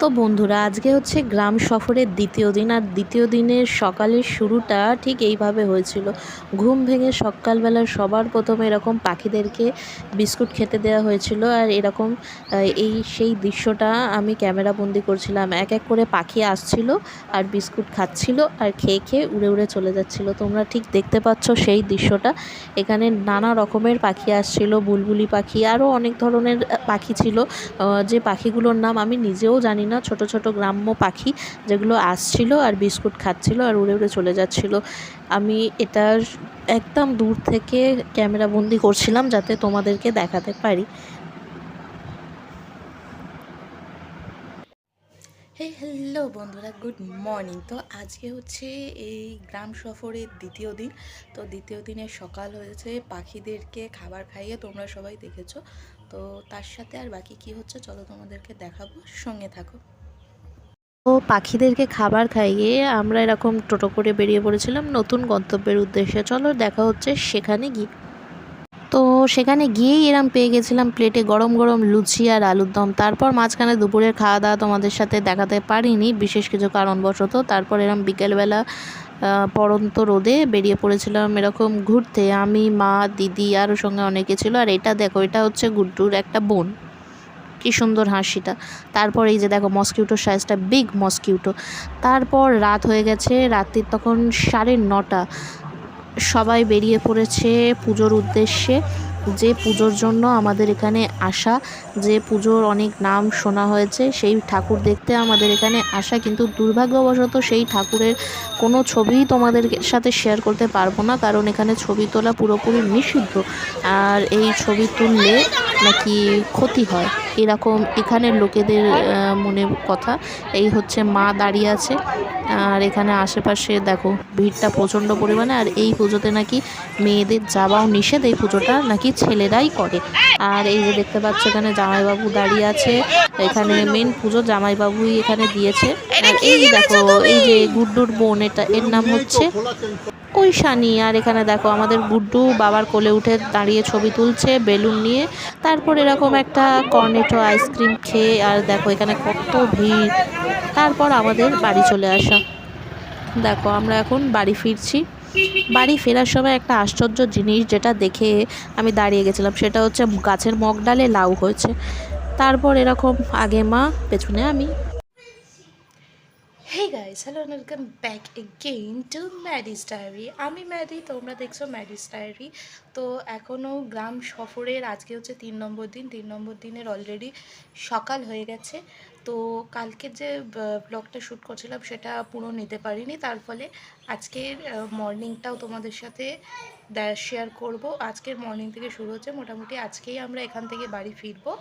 তো বন্ধুরা, আজকে হচ্ছে গ্রাম সফরের দ্বিতীয় দিন, আর দ্বিতীয় দিনের সকালের শুরুটা ঠিক এইভাবে হয়েছিল। ঘুম ভেঙে সকালবেলা সবার প্রথমে এরকম পাখিদেরকে বিস্কুট খেতে দেওয়া হয়েছিল, আর এরকম এই সেই দৃশ্যটা আমি ক্যামেরা বন্দি করছিলাম। এক এক করে পাখি আসছিল আর বিস্কুট খাচ্ছিল আর খেয়ে খেয়ে উড়ে উড়ে চলে যাচ্ছিল। তোমরা ঠিক দেখতে পাচ্ছ সেই দৃশ্যটা। এখানে নানা রকমের পাখি আসছিল, বুলবুলি পাখি, আরও অনেক ধরনের পাখি ছিল। যে পাখিগুলোর নাম আমি নিজেও জানি না, ছোট ছোট গ্রাম্য পাখি যেগুলো আসছিল আর বিস্কুট খাচ্ছিল আর উড়ে উড়ে চলে যাচ্ছিল। আমি এটা একদম দূর থেকে ক্যামেরা বন্দি করছিলাম যাতে তোমাদেরকে দেখাতে পারি। হে হ্যালো বন্ধুরা গুড মর্নিং তো আজকে হচ্ছে এই গ্রাম সফরের দ্বিতীয় দিন। তো দ্বিতীয় দিনে সকাল হয়েছে, পাখিদেরকে খাবার খাইয়ে তোমরা সবাই দেখেছ। তো তার সাথে আর বাকি কি হচ্ছে চলো তোমাদেরকে দেখাবো। সঙ্গে থাকো। তো পাখিদেরকে খাবার খাইয়ে আমরা এরকম টোটো করে বেরিয়ে পড়েছিলাম নতুন গন্তব্যের উদ্দেশ্যে। চলো দেখা হচ্ছে সেখানে গিয়ে। তো সেখানে গিয়েই এরম পেয়ে গেছিলাম প্লেটে গরম গরম লুচি আর আলুর দম। তারপর মাঝখানে দুপুরের খাওয়া দাওয়া তোমাদের সাথে দেখাতে পারিনি, বিশেষ কিছু কারণবশত। তারপর এরম বিকেলবেলা আহ, পড়ন্ত রোদে বেরিয়ে পড়েছিলাম এরকম ঘুরতে। আমি মা দিদি আরও সঙ্গে অনেকে ছিল। আর এটা দেখো এটা হচ্ছে গুড্ডুর একটা বোন। কি সুন্দর হাসিটা। তারপর এই যে দেখো মস্কিউটোর সাইজটা বিগ মস্কিউটো তারপর রাত হয়ে গেছে রাত্রির তখন সাড়ে নটা। সবাই বেরিয়ে পড়েছে পুজোর উদ্দেশ্যে। যে পুজোর জন্য আমাদের এখানে আসা, যে পুজোর অনেক নাম শোনা হয়েছে, সেই ঠাকুর দেখতে আমাদের এখানে আসা। কিন্তু দুর্ভাগ্যবশত সেই ঠাকুরের কোনো ছবিই তোমাদের সাথে শেয়ার করতে পারব না, কারণ এখানে ছবি তোলা পুরোপুরি নিষিদ্ধ। আর এই ছবি তুললে নাকি ক্ষতি হয়। এরকম এখানের লোকেদের মনে কথা। এই হচ্ছে মা দাঁড়িয়ে আছে। আর এখানে আশেপাশে দেখো, ভিড়টা প্রচণ্ড পরিমাণে। আর এই পুজোতে নাকি মেয়েদের যাওয়াও নিষেধ। এই পুজোটা নাকি ছেলেরাই করে। আর এই যে দেখতে পাচ্ছ এখানে জামাইবাবু দাঁড়িয়ে আছে। এখানে মেন পুজো জামাইবাবুই এখানে দিয়েছে। আর এই দেখো, এই যে গুড্ডুর বোন, এটা এর নাম হচ্ছে ওই শানি, আর এখানে দেখো আমাদের গুড্ডু বাবার কোলে উঠে দাঁড়িয়ে ছবি তুলছে, বেলুন নিয়ে। তারপর এরকম একটা কর্নেটো আইসক্রিম খেয়ে, আর দেখো এখানে কত ভিড়। তারপর আমাদের বাড়ি চলে আসা। দেখো আমরা এখন বাড়ি ফিরছি। বাড়ি ফেরার সময় একটা আশ্চর্য জিনিস যেটা দেখে আমি দাঁড়িয়ে গেছিলাম, সেটা হচ্ছে গাছের মগ ডালে লাউ হয়েছে। তারপর এরকম আগে মা, পেছনে আমি। Hey guys hello welcome back again to Maddy's diary আমি ম্যাডি তোমরা দেখছ ম্যাডিস ডায়েরি তো এখনও গ্রাম সফরের আজকে হচ্ছে তিন নম্বর দিন। তিন নম্বর দিনের অলরেডি সকাল হয়ে গেছে। তো কালকে যে ব্লগটা শ্যুট করছিলাম সেটা পুরো নিতে পারিনি। তার ফলে আজকের মর্নিংটাও তোমাদের সাথে শেয়ার করব। আজকের মর্নিং থেকে শুরু হচ্ছে। মোটামুটি আজকেই আমরা এখান থেকে বাড়ি ফিরবো।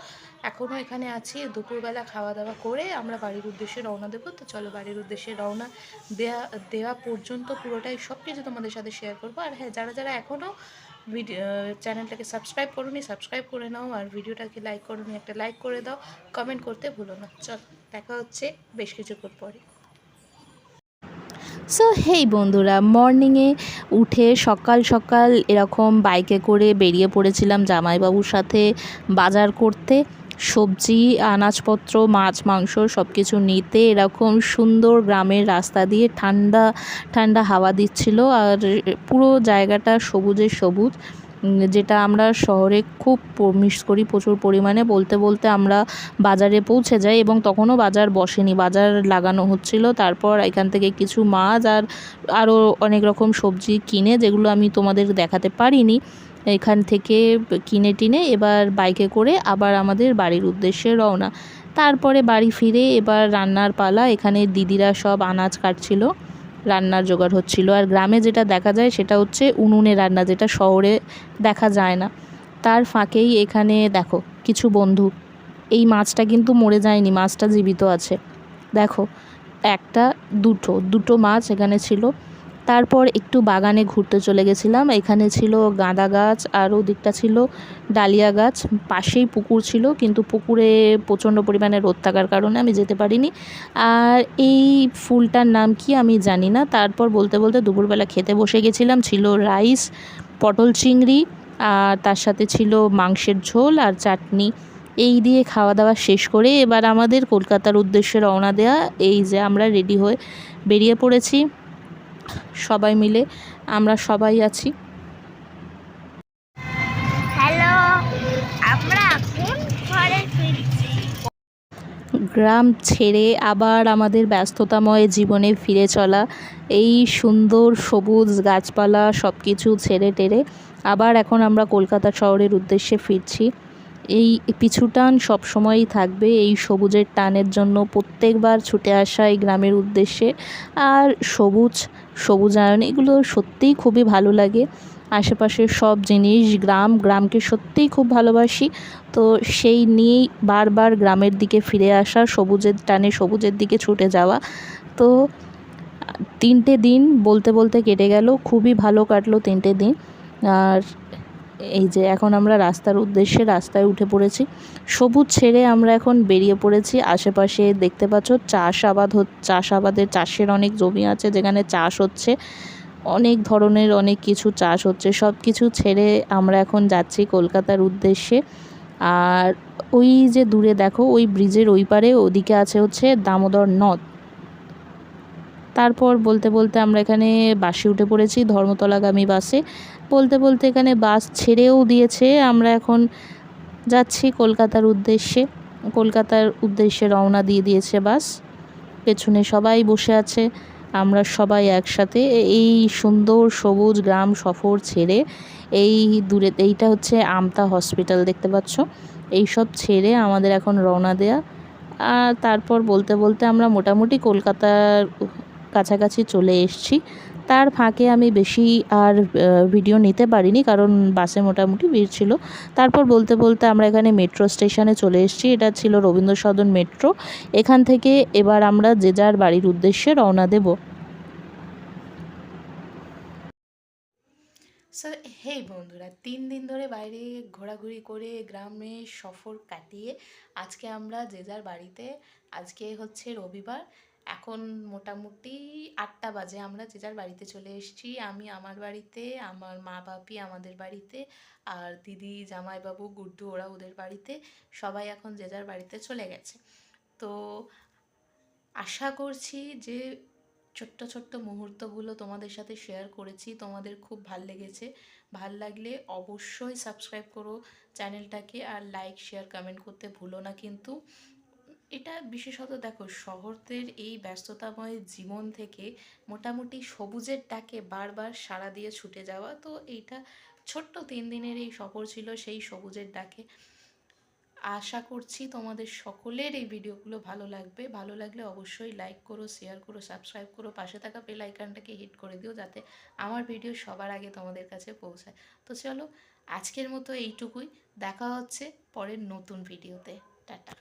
এখনও এখানে আছি, দুপুরবেলা খাওয়া দাওয়া করে আমরা বাড়ির উদ্দেশ্যে রওনা দেবো। তো চলো বাড়ির উদ্দেশ্যে রওনা দেওয়া দেওয়া পর্যন্ত পুরোটাই সব কিছু তোমাদের সাথে শেয়ার করব। আর হ্যাঁ যারা যারা এখনও ভিডিও চ্যানেলটাকে সাবস্ক্রাইব করুনি সাবস্ক্রাইব করে নাও আর ভিডিওটাকে লাইক করোনি একটা লাইক করে দাও। কমেন্ট করতে ভুলো না। চল, দেখা হচ্ছে বেশ কিছুক্ষণ পরে। সো হেই বন্ধুরা মর্নিংয়ে উঠে সকাল সকাল এরকম বাইকে করে বেরিয়ে পড়েছিলাম জামাইবাবুর সাথে বাজার করতে। সবজি, আনাজপত্র, মাছ, মাংস সব কিছু নিতে এরকম সুন্দর গ্রামের রাস্তা দিয়ে ঠান্ডা ঠান্ডা হাওয়া দিচ্ছিল। আর পুরো জায়গাটা সবুজে সবুজ। যেটা আমরা শহরে খুব মিস করি প্রচুর পরিমাণে। বলতে বলতে আমরা বাজারে পৌঁছে যাই এবং তখনও বাজার বসেনি। বাজার লাগানো হচ্ছিল। তারপর এখান থেকে কিছু মাছ আর আরও অনেক রকম সবজি কিনে, যেগুলো আমি তোমাদের দেখাতে পারিনি, এখান থেকে কিনে টিনে এবার বাইকে করে আবার আমাদের বাড়ির উদ্দেশ্যে রওনা। তারপরে বাড়ি ফিরে এবার রান্নার পালা। এখানে দিদিরা সব আনাজ কাটছিল। রান্নার জোগাড় হচ্ছিল। আর গ্রামে যেটা দেখা যায় সেটা হচ্ছে উনুনে রান্না, যেটা শহরে দেখা যায় না। তার ফাঁকেই এখানে দেখো কিছু বন্ধু। এই মাছটা কিন্তু মরে যায়নি, মাছটা জীবিত আছে। দেখো, একটা, দুটো দুটো মাছ এখানে ছিল। তারপর একটু বাগানে ঘুরতে চলে গেছিলাম। এখানে ছিল গাঁদা গাছ আর ওদিকটা ছিল ডালিয়া গাছ। পাশেই পুকুর ছিল, কিন্তু পুকুরে প্রচণ্ড পরিমাণে রোদ থাকার কারণে আমি যেতে পারিনি। আর এই ফুলটার নাম কি আমি জানি না। তারপর বলতে বলতে দুপুরবেলা খেতে বসে গেছিলাম, ছিল রাইস, পটল চিংড়ি, আর তার সাথে ছিল মাংসের ঝোল আর চাটনি। এই দিয়ে খাওয়া দাওয়া শেষ করে এবার আমাদের কলকাতার উদ্দেশ্যে রওনা দেওয়া এই যে আমরা রেডি হয়ে বেরিয়ে পড়েছি। সবাই মিলে আমরা সবাই আছি। হ্যালো আমরা এখন ঘরে ফিরছি? গ্রাম ছেড়ে আবার আমাদের ব্যস্ততাময় জীবনে ফিরে চলা এই সুন্দর সবুজ গাছপালা সব কিছু ছেড়ে টেরে আবার এখন আমরা কলকাতা শহরের উদ্দেশ্যে ফিরছি। এই পিছু পিছুটান সবসময়ই থাকবে এই সবুজের টানের জন্য প্রত্যেকবার ছুটে আসা এই গ্রামের উদ্দেশ্যে। আর সবুজ, সবুজায়ন এগুলো সত্যিই খুবই ভালো লাগে। আশেপাশের সব জিনিস, গ্রাম, গ্রামকে সত্যিই খুব ভালোবাসি। তো সেই নিয়েই বারবার গ্রামের দিকে ফিরে আসা, সবুজের টানে সবুজের দিকে ছুটে যাওয়া। তো তিনটে দিন বলতে বলতে কেটে গেল, খুবই ভালো কাটলো তিনটে দিন। আর এই যে এখন আমরা রাস্তার উদ্দেশ্যে রাস্তায় উঠে পড়েছি। সবুজ ছেড়ে আমরা এখন বেরিয়ে পড়েছি। আশেপাশে দেখতে পাচ্ছ চাষ আবাদ হচ্ছে চাষ আবাদের চাষের অনেক জমি আছে যেখানে চাষ হচ্ছে। অনেক ধরনের অনেক কিছু চাষ হচ্ছে। সব কিছু ছেড়ে আমরা এখন যাচ্ছি কলকাতার উদ্দেশ্যে। আর ওই যে দূরে দেখো, ওই ব্রিজের ওই পারে ওদিকে আছে হচ্ছে দামোদর নদ। তারপর বলতে বলতে আমরা এখানে বাসে উঠে পড়েছি ধর্মতলাগামী বাসে। বলতে বলতে এখানে বাস ছেড়েও দিয়েছে। আমরা এখন যাচ্ছি কলকাতার উদ্দেশ্যে। কলকাতার উদ্দেশ্যে রওনা দিয়ে দিয়েছে বাস। পেছনে সবাই বসে আছে। আমরা সবাই একসাথে। এই সুন্দর সবুজ গ্রাম সফর ছেড়ে এই দূরে, এইটা হচ্ছে আমতা হসপিটাল দেখতে পাচ্ছ। এই সব ছেড়ে আমাদের এখন রওনা দেয়া। আর তারপর বলতে বলতে আমরা মোটামুটি কলকাতার কাছাকাছি চলে এসেছি। তার ফাঁকে আমি বেশি আর ভিডিও নিতে পারিনি কারণ বাসে মোটামুটি ভিড় ছিল। তারপর বলতে বলতে আমরা এখানে মেট্রো স্টেশনে চলে এসেছি। এটা ছিল রবীন্দ্র সদন মেট্রো এখান থেকে এবার আমরা যে যার বাড়ির উদ্দেশ্যে রওনা দেব। সো হেই বন্ধুরা, তিন দিন ধরে বাইরে ঘোরাঘুরি করে গ্রামে সফর কাটিয়ে আজকে আমরা যে যার বাড়িতে, আজকে হচ্ছে রবিবার। এখন মোটামুটি আটটা বাজে। আমরা যে যার বাড়িতে চলে এসেছি, আমি আমার বাড়িতে, আমার মা বাপি আমাদের বাড়িতে, আর দিদি, জামাইবাবু, গুড্ডু ওরা ওদের বাড়িতে, সবাই এখন যে যার বাড়িতে চলে গেছে। তো আশা করছি যে ছোট্ট ছোট্ট মুহূর্তগুলো তোমাদের সাথে শেয়ার করেছি, তোমাদের খুব ভালো লেগেছে। ভালো লাগলে অবশ্যই সাবস্ক্রাইব করো চ্যানেলটাকে, আর লাইক শেয়ার কমেন্ট করতে ভুলো না কিন্তু। এটা বিশেষত দেখো, শহরদের এই ব্যস্ততাময় জীবন থেকে মোটামুটি সবুজের ডাকে বারবার সাড়া দিয়ে ছুটে যাওয়া, তো এইটা ছোট্ট তিন দিনের এই সফর ছিল সেই সবুজের ডাকে। আশা করছি তোমাদের সকলের এই ভিডিওগুলো ভালো লাগবে। ভালো লাগলে অবশ্যই লাইক করো শেয়ার করো সাবস্ক্রাইব করো, পাশে থাকা বেল আইকনটাকে হিট করে দিও যাতে আমার ভিডিও সবার আগে তোমাদের কাছে পৌঁছায়। তো চলো, আজকের মতো এইটুকুই। দেখা হচ্ছে পরের নতুন ভিডিওতে টাটা।